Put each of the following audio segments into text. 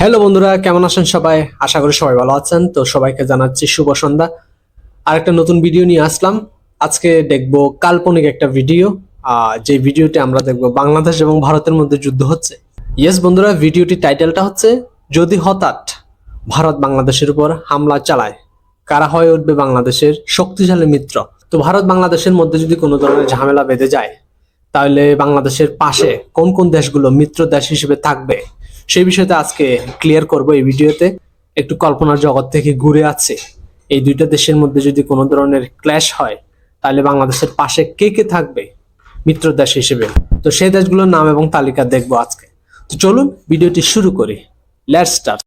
Hello বন্ধুরা, কেমন আছেন সবাই? আশা করি সবাই ভালো আছেন। তো সবাইকে জানাচ্ছি শুভ সন্ধ্যা। আর একটা নতুন ভিডিও নিয়ে আসলাম। আজকে দেখব কাল্পনিক একটা ভিডিও যে ভিডিওটি আমরা দেখব বাংলাদেশ এবং ভারতের মধ্যে যুদ্ধ হচ্ছে। ইয়েস বন্ধুরা ভিডিওটি টাইটেলটা হচ্ছে, যদি হঠাৎ ভারত বাংলাদেশের উপর হামলা চালায়, কারা হয়ে উঠবে বাংলাদেশের শক্তিশালী মিত্র? তো ভারত বাংলাদেশের মধ্যে যদি কোনো ধরনের ঝামেলা বেঁধে যায়, তাহলে বাংলাদেশের পাশে কোন কোন দেশগুলো মিত্র দেশ হিসেবে থাকবে? সেই বিষয়তে আজকে ক্লিয়ার করব এই ভিডিওতে। একটু কল্পনার জগৎ থেকে ঘুরে আছে এই দুইটা দেশের মধ্যে যদি কোনো ধরনের ক্ল্যাশ হয়, তাহলে বাংলাদেশের পাশে কে কে থাকবে? মিত্র দেশ হিসেবে। তো সেই দেশগুলোর নাম এবং তালিকা দেখব আজকে। তো চলুন ভিডিওটি শুরু করি। লেটস স্টার্ট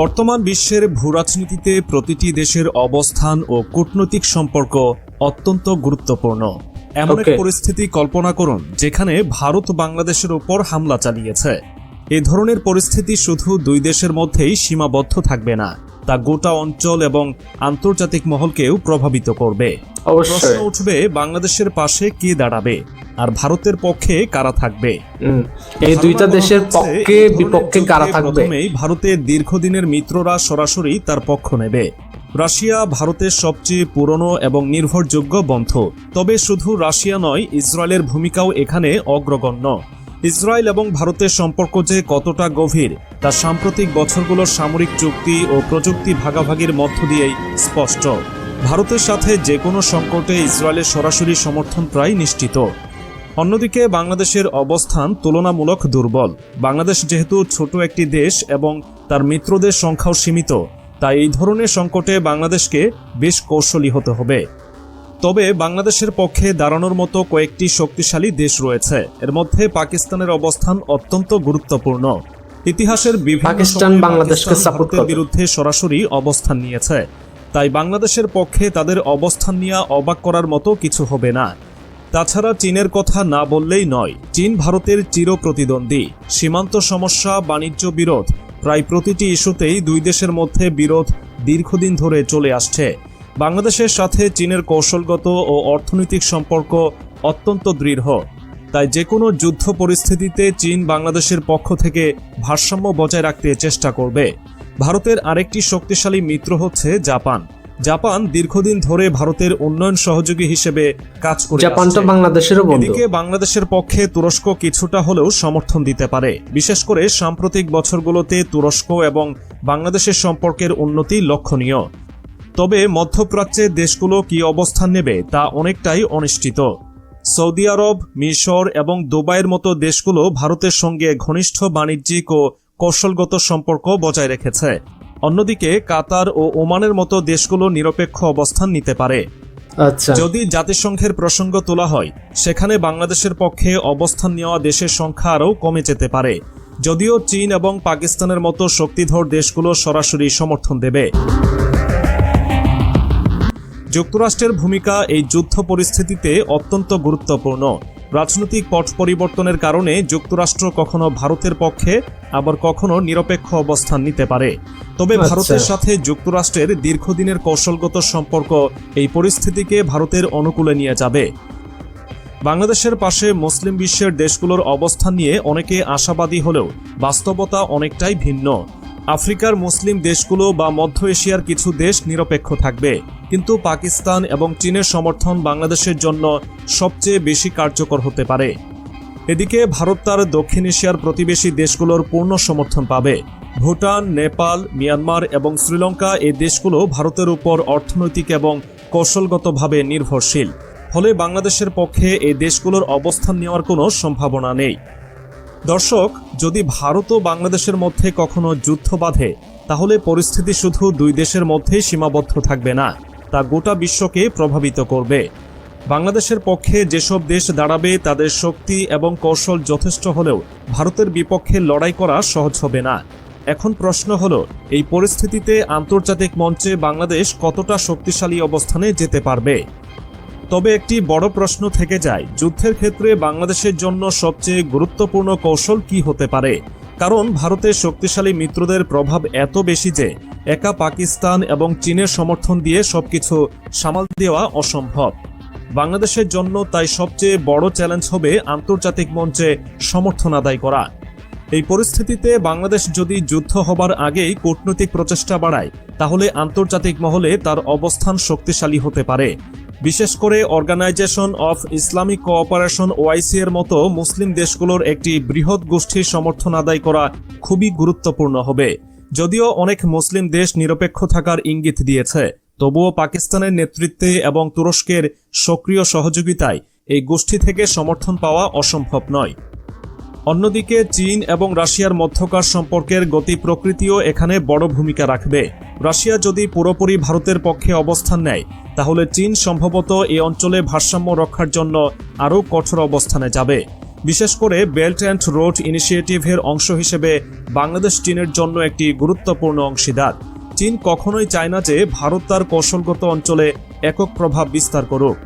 বর্তমান বিশ্বের ভূরাজনীতিতে প্রতিটি দেশের অবস্থান ও কূটনৈতিক সম্পর্ক অত্যন্ত গুরুত্বপূর্ণ। এমন এক পরিস্থিতি কল্পনা করুন যেখানে ভারত বাংলাদেশের উপর হামলা চালিয়েছে। এ ধরনের পরিস্থিতি শুধু দুই দেশের মধ্যেই সীমাবদ্ধ থাকবে না তা গোটা অঞ্চল এবং আন্তর্জাতিক মহলকেও প্রভাবিত করবে। প্রশ্ন উঠবে বাংলাদেশের পাশে কে দাঁড়াবে আর ভারতের পক্ষে কারা থাকবে? এই দুইটা দেশের পক্ষে বিপক্ষে কারা থাকবে? ভারতের দীর্ঘদিনের মিত্ররা সরাসরি তার পক্ষ নেবে। রাশিয়া ভারতের সবচেয়ে পুরনো এবং নির্ভরযোগ্য বন্ধু। তবে শুধু রাশিয়া নয়, ইসরায়েলের ভূমিকাও এখানে অগ্রগণ্য। ইসরায়েল এবং ভারতের সম্পর্ক যে কতটা গভীর, তা সাম্প্রতিক বছরগুলোর সামরিক চুক্তি ও প্রযুক্তি ভাগাভাগির মধ্য দিয়েই স্পষ্ট। ভারতের সাথে যে কোনো সংকটে ইসরায়েলের সরাসরি সমর্থন প্রায় নিশ্চিত। অন্যদিকে, বাংলাদেশের অবস্থান তুলনামূলক দুর্বল। বাংলাদেশ যেহেতু ছোট একটি দেশ এবং তার মিত্রদের সংখ্যাও সীমিত তাই এই ধরনের সংকটে বাংলাদেশকে বেশ কৌশলী হতে হবে। তবে বাংলাদেশের পক্ষে দাঁড়ানোর মতো কয়েকটি শক্তিশালী দেশ রয়েছে। এর মধ্যে পাকিস্তানের অবস্থান অত্যন্ত গুরুত্বপূর্ণ। ইতিহাসের বিভিন্ন পাকিস্তান বাংলাদেশকে ভারতের বিরুদ্ধে সরাসরি অবস্থান নিয়েছে। তাই বাংলাদেশের পক্ষে তাদের অবস্থান নিয়ে অবাক করার মতো কিছু হবে না। তাছাড়া চীনের কথা না বললেই নয় চীন ভারতের চির প্রতিদ্বন্দ্বী সীমান্ত সমস্যা বাণিজ্য বিরোধ প্রায় প্রতিটি ইস্যুতেই দুই দেশের মধ্যে বিরোধ দীর্ঘদিন ধরে চলে আসছে। বাংলাদেশের সাথে চীনের কৌশলগত ও অর্থনৈতিক সম্পর্ক অত্যন্ত দৃঢ়। তাই যে কোনো যুদ্ধ পরিস্থিতিতে চীন বাংলাদেশের পক্ষ থেকে ভারসাম্য বজায় রাখতে চেষ্টা করবে। ভারতের আরেকটি শক্তিশালী মিত্র হচ্ছে জাপান। জাপান দীর্ঘদিন ধরে ভারতের উন্নয়ন সহযোগী হিসেবে কাজ করে জাপান তো আসছে। বাংলাদেশেরও বন্ধু। এদিকে বাংলাদেশের পক্ষে তুরস্ক কিছুটা হলেও সমর্থন দিতে পারে। বিশেষ করে সাম্প্রতিক বছরগুলোতে তুরস্ক এবং বাংলাদেশের সম্পর্কের উন্নতি লক্ষণীয়। তবে মধ্যপ্রাচ্যের দেশগুলো কি অবস্থান নেবে তা অনেকটাই অনিশ্চিত। সৌদি আরব মিশর এবং দুবাইয়ের মতো দেশগুলো ভারতের সঙ্গে ঘনিষ্ঠ বাণিজ্যিক ও কৌশলগত সম্পর্ক বজায় রেখেছে। অন্যদিকে কাতার ও ওমানের মতো দেশগুলো নিরপেক্ষ অবস্থান নিতে পারে। আচ্ছা। যদি জাতিসংঘের প্রসঙ্গ তোলা হয় সেখানে বাংলাদেশের পক্ষে অবস্থান নেওয়া দেশের সংখ্যা আরও কমে যেতে পারে। যদিও চীন এবং পাকিস্তানের মতো শক্তিধর দেশগুলো সরাসরি সমর্থন দেবে। যুক্তরাষ্ট্রের ভূমিকা এই যুদ্ধ পরিস্থিতিতে অত্যন্ত গুরুত্বপূর্ণ। রাজনৈতিক পট পরিবর্তনের কারণে যুক্তরাষ্ট্র কখনো ভারতের পক্ষে আবার কখনো নিরপেক্ষ অবস্থান নিতে পারে। তবে আচ্ছা। ভারতের সাথে যুক্তরাষ্ট্রের দীর্ঘদিনের কৌশলগত সম্পর্ক এই পরিস্থিতিকে ভারতের অনুকূলে নিয়ে যাবে। বাংলাদেশের পাশে মুসলিম বিশ্বের দেশগুলোর অবস্থান নিয়ে অনেকে আশাবাদী হলেও বাস্তবতা অনেকটাই ভিন্ন। আফ্রিকার মুসলিম দেশগুলো বা মধ্য এশিয়ার কিছু দেশ নিরপেক্ষ থাকবে। কিন্তু পাকিস্তান এবং চীনের সমর্থন বাংলাদেশের জন্য সবচেয়ে বেশি কার্যকর হতে পারে। এদিকে ভারত তার দক্ষিণ এশিয়ার প্রতিবেশী দেশগুলোর পূর্ণ সমর্থন পাবে। ভুটান, নেপাল, মিয়ানমার এবং শ্রীলঙ্কা এই দেশগুলো ভারতের উপর অর্থনৈতিক এবং কৌশলগতভাবে নির্ভরশীল। ফলে বাংলাদেশের পক্ষে এই দেশগুলোর অবস্থান নেওয়ার কোনো সম্ভাবনা নেই। দর্শক, যদি ভারত ও বাংলাদেশের মধ্যে কখনো যুদ্ধ বাঁধে, তাহলে পরিস্থিতি শুধু দুই দেশের মধ্যেই সীমাবদ্ধ থাকবে না। তা গোটা বিশ্বকে প্রভাবিত করবে। বাংলাদেশের পক্ষে যেসব দেশ দাঁড়াবে, তাদের শক্তি এবং কৌশল যথেষ্ট হলেও ভারতের বিপক্ষে লড়াই করা সহজ হবে না। এখন প্রশ্ন হলো, এই পরিস্থিতিতে আন্তর্জাতিক মঞ্চে বাংলাদেশ কতটা শক্তিশালী অবস্থানে যেতে পারবে? তবে একটি বড় প্রশ্ন থেকে যায়, যুদ্ধের ক্ষেত্রে বাংলাদেশের জন্য সবচেয়ে গুরুত্বপূর্ণ কৌশল কি হতে পারে? কারণ ভারতের শক্তিশালী মিত্রদের প্রভাব এত বেশি যে একা পাকিস্তান এবং চীনের সমর্থন দিয়ে সবকিছু সামাল দেওয়া অসম্ভব। বাংলাদেশের জন্য তাই সবচেয়ে বড় চ্যালেঞ্জ হবে আন্তর্জাতিক মঞ্চে সমর্থন আদায় করা। এই পরিস্থিতিতে বাংলাদেশ যদি যুদ্ধ হবার আগেই কূটনৈতিক প্রচেষ্টা বাড়ায়, তাহলে আন্তর্জাতিক মহলে তার অবস্থান শক্তিশালী হতে পারে। বিশেষ করে organisation of Islamic cooperation OIC এর মতো মুসলিম দেশগুলোর একটি বৃহৎ গোষ্ঠীর সমর্থন আদায় করা খুবই গুরুত্বপূর্ণ হবে। যদিও অনেক মুসলিম দেশ নিরপেক্ষ থাকার ইঙ্গিত দিয়েছে, তবুও পাকিস্তানের নেতৃত্বে এবং তুরস্কের সক্রিয় সহযোগিতায় এই গোষ্ঠী থেকে সমর্থন পাওয়া অসম্ভব নয়। অন্যদিকে চীন এবং রাশিয়ার মধ্যকার সম্পর্কের গতি প্রকৃতিও এখানে বড় ভূমিকা রাখবে। রাশিয়া যদি পুরোপুরি ভারতের পক্ষে অবস্থান নেয়, তাহলে চীন সম্ভবত এই অঞ্চলে ভারসাম্য রক্ষার জন্য আরও কঠোর অবস্থানে যাবে। বিশেষ করে বেল্ট অ্যান্ড রোড ইনিশিয়েটিভের অংশ হিসেবে বাংলাদেশ চীনের জন্য একটি গুরুত্বপূর্ণ অংশীদার। চীন কখনোই চায় না যে ভারত তার কৌশলগত অঞ্চলে একক প্রভাব বিস্তার করুক।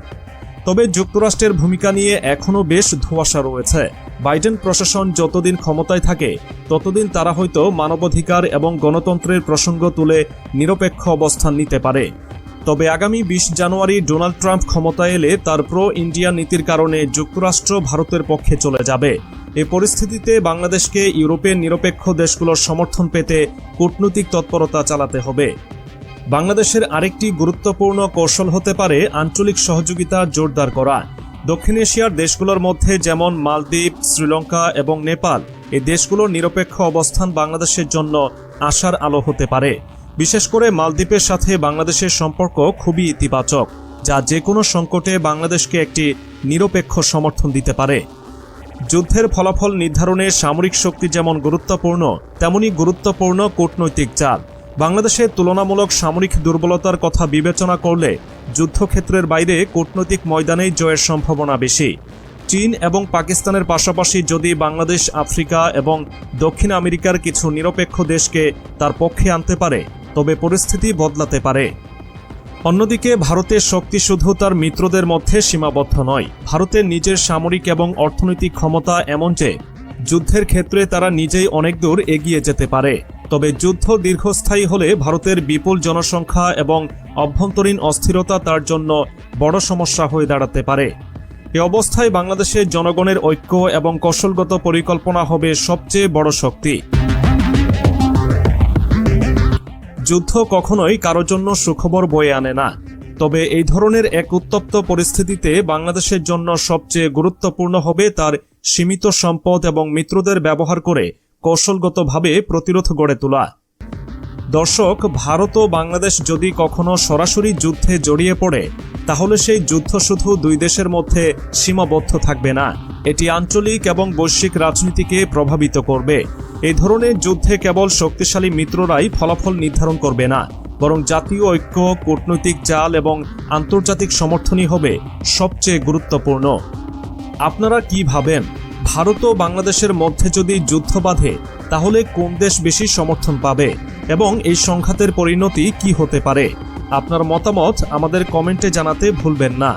তবে যুক্তরাষ্ট্রের ভূমিকা নিয়ে এখনও বেশ ধোঁয়াশা রয়েছে। বাইডেন প্রশাসন যতদিন ক্ষমতায় থাকে, ততদিন তারা হয়তো মানবাধিকার এবং গণতন্ত্রের প্রসঙ্গ তুলে নিরপেক্ষ অবস্থান নিতে পারে। তবে আগামী বিশ জানুয়ারি ডোনাল্ড ট্রাম্প ক্ষমতায় এলে তার প্রো ইন্ডিয়া নীতির কারণে যুক্তরাষ্ট্র ভারতের পক্ষে চলে যাবে। এ পরিস্থিতিতে বাংলাদেশকে ইউরোপের নিরপেক্ষ দেশগুলোর সমর্থন পেতে কূটনৈতিক তৎপরতা চালাতে হবে। বাংলাদেশের আরেকটি গুরুত্বপূর্ণ কৌশল হতে পারে আঞ্চলিক সহযোগিতা জোরদার করা। দক্ষিণ এশিয়ার দেশগুলোর মধ্যে যেমন মালদ্বীপ, শ্রীলঙ্কা এবং নেপাল, এই দেশগুলোর নিরপেক্ষ অবস্থান বাংলাদেশের জন্য আশার আলো হতে পারে। বিশেষ করে মালদ্বীপের সাথে বাংলাদেশের সম্পর্ক খুবই ইতিবাচক, যা যে কোনো সংকটে বাংলাদেশকে একটি নিরপেক্ষ সমর্থন দিতে পারে। যুদ্ধের ফলাফল নির্ধারণে সামরিক শক্তি যেমন গুরুত্বপূর্ণ, তেমনি গুরুত্বপূর্ণ কূটনৈতিক চাল বাংলাদেশের তুলনামূলক সামরিক দুর্বলতার কথা বিবেচনা করলে যুদ্ধক্ষেত্রের বাইরে কূটনৈতিক ময়দানেই জয়ের সম্ভাবনা বেশি। চীন এবং পাকিস্তানের পাশাপাশি যদি বাংলাদেশ, আফ্রিকা এবং দক্ষিণ আমেরিকার কিছু নিরপেক্ষ দেশকে তার পক্ষে আনতে পারে, তবে পরিস্থিতি বদলাতে পারে। অন্যদিকে, ভারতের শক্তি শুধু তার মিত্রদের মধ্যে সীমাবদ্ধ নয়, ভারতের নিজের সামরিক এবং অর্থনৈতিক ক্ষমতা এমন যে, যুদ্ধের ক্ষেত্রে তারা নিজেই অনেক দূর এগিয়ে যেতে পারে। তবে যুদ্ধ দীর্ঘস্থায়ী হলে ভারতের বিপুল জনসংখ্যা এবং অভ্যন্তরীণ অস্থিরতা তার জন্য বড় সমস্যা হয়ে দাঁড়াতে পারে। এ অবস্থায় বাংলাদেশের জনগণের ঐক্য এবং কৌশলগত পরিকল্পনা হবে সবচেয়ে বড় শক্তি। যুদ্ধ কখনোই কারও জন্য সুখবর বয়ে আনে না। তবে এই ধরনের এক উত্তপ্ত পরিস্থিতিতে বাংলাদেশের জন্য সবচেয়ে গুরুত্বপূর্ণ হবে তার সীমিত সম্পদ এবং মিত্রদের ব্যবহার করে কৌশলগতভাবে প্রতিরোধ গড়ে তোলা। দর্শক, ভারত ও বাংলাদেশ যদি কখনো সরাসরি যুদ্ধে জড়িয়ে পড়ে, তাহলে সেই যুদ্ধ শুধু দুই দেশের মধ্যে সীমাবদ্ধ থাকবে না। এটি আঞ্চলিক এবং বৈশ্বিক রাজনীতিকে প্রভাবিত করবে। এই ধরনের যুদ্ধে কেবল শক্তিশালী মিত্ররাই ফলাফল নির্ধারণ করবে না, বরং জাতীয় ঐক্য, কূটনৈতিক জাল এবং আন্তর্জাতিক সমর্থনই হবে সবচেয়ে গুরুত্বপূর্ণ। আপনারা কি ভাবেন? ভারত ও বাংলাদেশের মধ্যে যদি যুদ্ধ বাঁধে, তাহলে কোন দেশ বেশি সমর্থন পাবে এবং এই সংঘাতের পরিণতি কি হতে পারে? আপনার মতামত আমাদের কমেন্টে জানাতে ভুলবেন না।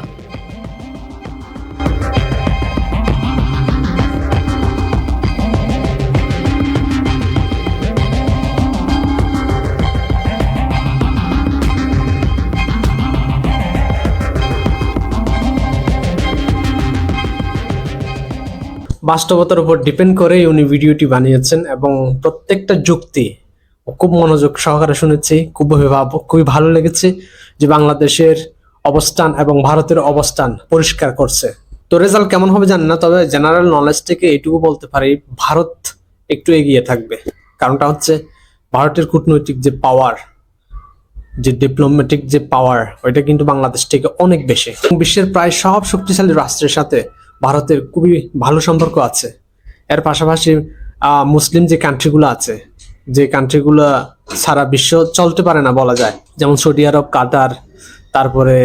বাস্তবতার উপর ডিপেন্ড করেই উনি ভিডিওটি বানিয়েছেন এবং প্রত্যেকটা যুক্তি খুব মনোযোগ সহকারে শুনেছি, খুব ভাব খুবই ভালো লেগেছে যে বাংলাদেশের অবস্থান এবং ভারতের অবস্থান পরিষ্কার করছে। তো রেজাল্ট কেমন হবে জানি না, তবে জেনারেল নলেজ থেকে এটুকু বলতে পারি, ভারত একটু এগিয়ে থাকবে। কারণটা হচ্ছে ভারতের কূটনৈতিক যে পাওয়ার যে ডিপ্লোম্যাটিক যে পাওয়ার ওইটা কিন্তু বাংলাদেশ থেকে অনেক বেশি। বিশ্বের প্রায় সব শক্তিশালী রাষ্ট্রের সাথে ভারতের খুবই ভালো সম্পর্ক আছে। এর পাশাপাশি মুসলিম যে কান্ট্রিগুলো আছে, যে কান্ট্রিগুলো সারা বিশ্ব চলতে পারে না বলা যায়, যেমন সৌদি আরব, কাতার, তারপরে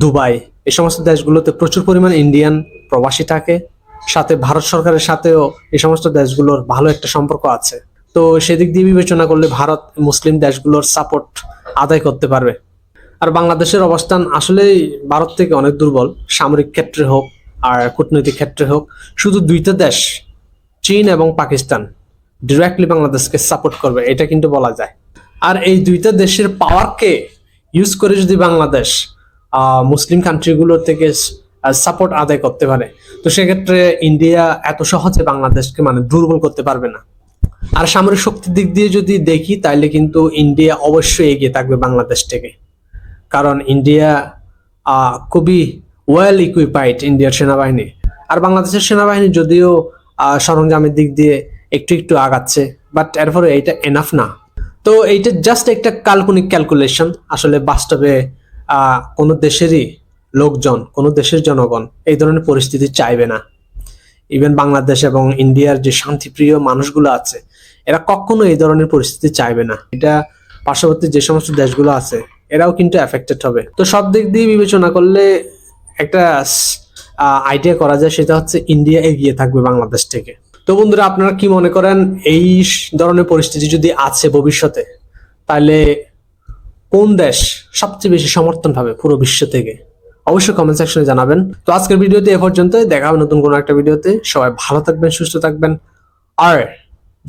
দুবাই, এ সমস্ত দেশগুলোতে প্রচুর পরিমাণ ইন্ডিয়ান প্রবাসী থাকে, সাথে ভারত সরকারের সাথেও এই সমস্ত দেশগুলোর ভালো একটা সম্পর্ক আছে। তো সেদিক দিয়ে বিবেচনা করলে ভারত মুসলিম দেশগুলোর সাপোর্ট আদায় করতে পারবে। আর বাংলাদেশের অবস্থান আসলেই ভারত থেকে অনেক দুর্বল, সামরিক ক্ষেত্রে হোক আর কূটনৈতিক ক্ষেত্রে হোক, শুধু দুইটা দেশ, চীন এবং পাকিস্তান ডিরেক্টলি বাংলাদেশকে সাপোর্ট করবে, এটা কিন্তু বলা যায়। আর এই দুইটা দেশের পাওয়ারকে ইউজ করে যদি বাংলাদেশ মুসলিম কান্ট্রিগুলোর থেকে সাপোর্ট আদায় করতে পারে, তো সেক্ষেত্রে ইন্ডিয়া এত সহজে বাংলাদেশকে মানে দুর্বল করতে পারবে না। আর সামরিক শক্তির দিক দিয়ে যদি দেখি তাহলে কিন্তু ইন্ডিয়া অবশ্যই এগিয়ে থাকবে বাংলাদেশ থেকে। কারণ ইন্ডিয়া খুবই ওয়েল ইকুইপাইড ইন্ডিয়ার সেনাবাহিনী। আর বাংলাদেশের সেনাবাহিনী যদিও সরঞ্জামের দিক দিয়ে একটু একটু আগাচ্ছে বাট এরপরে এইটা এনাফ না। তো এইটা জাস্ট একটা কাল্পনিক ক্যালকুলেশন আসলে বাস্তবে কোনো দেশেরই লোকজন, কোনো দেশের জনগণ এই ধরনের পরিস্থিতি চাইবে না। ইভেন বাংলাদেশ এবং ইন্ডিয়ার যে শান্তিপ্রিয় মানুষগুলো আছে, এরা কখনো এই ধরনের পরিস্থিতি চাইবে না। এটা পার্শ্ববর্তী যে সমস্ত দেশগুলো আছে, এরাও কিন্তু এফেক্টেড হবে। তো সব দিক দিয়ে বিবেচনা করলে একটা আইডিয়া করা যায়, সেটা হচ্ছে ইন্ডিয়া এগিয়ে থাকবে বাংলাদেশ থেকে। তো বন্ধুরা, আপনারা কি মনে করেন, এই ধরনের পরিস্থিতি যদি আছে ভবিষ্যতে, তাহলে কোন দেশ সবচেয়ে বেশি সমর্থন পাবে পুরো বিশ্ব থেকে? অবশ্যই কমেন্ট সেকশনে জানাবেন। তো আজকের ভিডিওতে এ পর্যন্ত দেখা হবে নতুন কোনো একটা ভিডিওতে। সবাই ভালো থাকবেন, সুস্থ থাকবেন। আর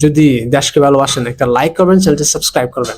যদি দেশকে ভালোবাসেন, একটা লাইক করবেন, চ্যানেলটি সাবস্ক্রাইব করবেন।